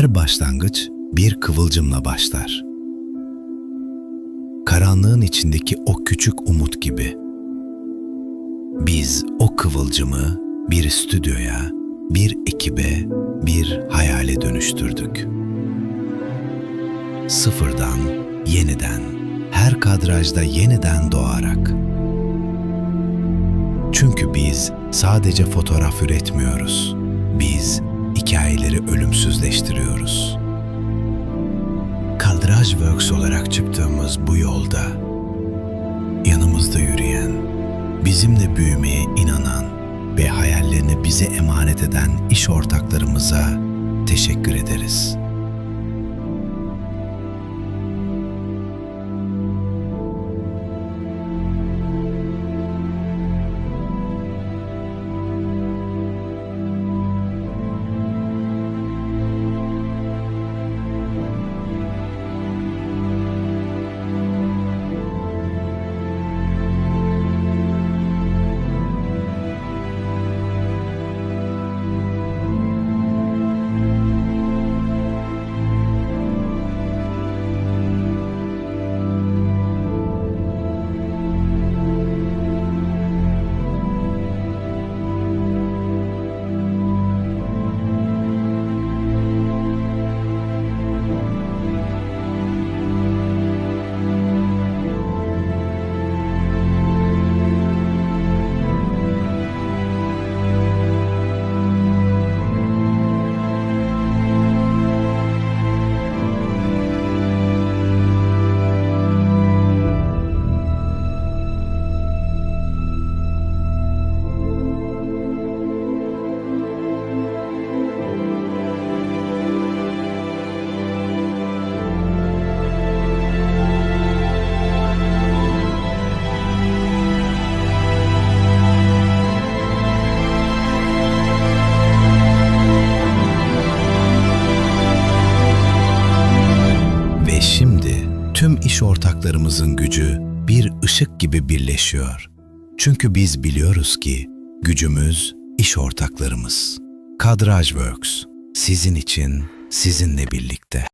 Her başlangıç bir kıvılcımla başlar. Karanlığın içindeki o küçük umut gibi. Biz o kıvılcımı bir stüdyoya, bir ekibe, bir hayale dönüştürdük. Sıfırdan, yeniden, her kadrajda yeniden doğarak. Çünkü biz sadece fotoğraf üretmiyoruz. Biz hikayeleri ölümsüzleştiriyoruz. Kadraj Works olarak çıktığımız bu yolda yanımızda yürüyen, bizimle büyümeye inanan ve hayallerini bize emanet eden iş ortaklarımıza teşekkür ederiz. Tüm iş ortaklarımızın gücü bir ışık gibi birleşiyor. Çünkü biz biliyoruz ki gücümüz iş ortaklarımız. Kadraj Works sizin için, sizinle birlikte.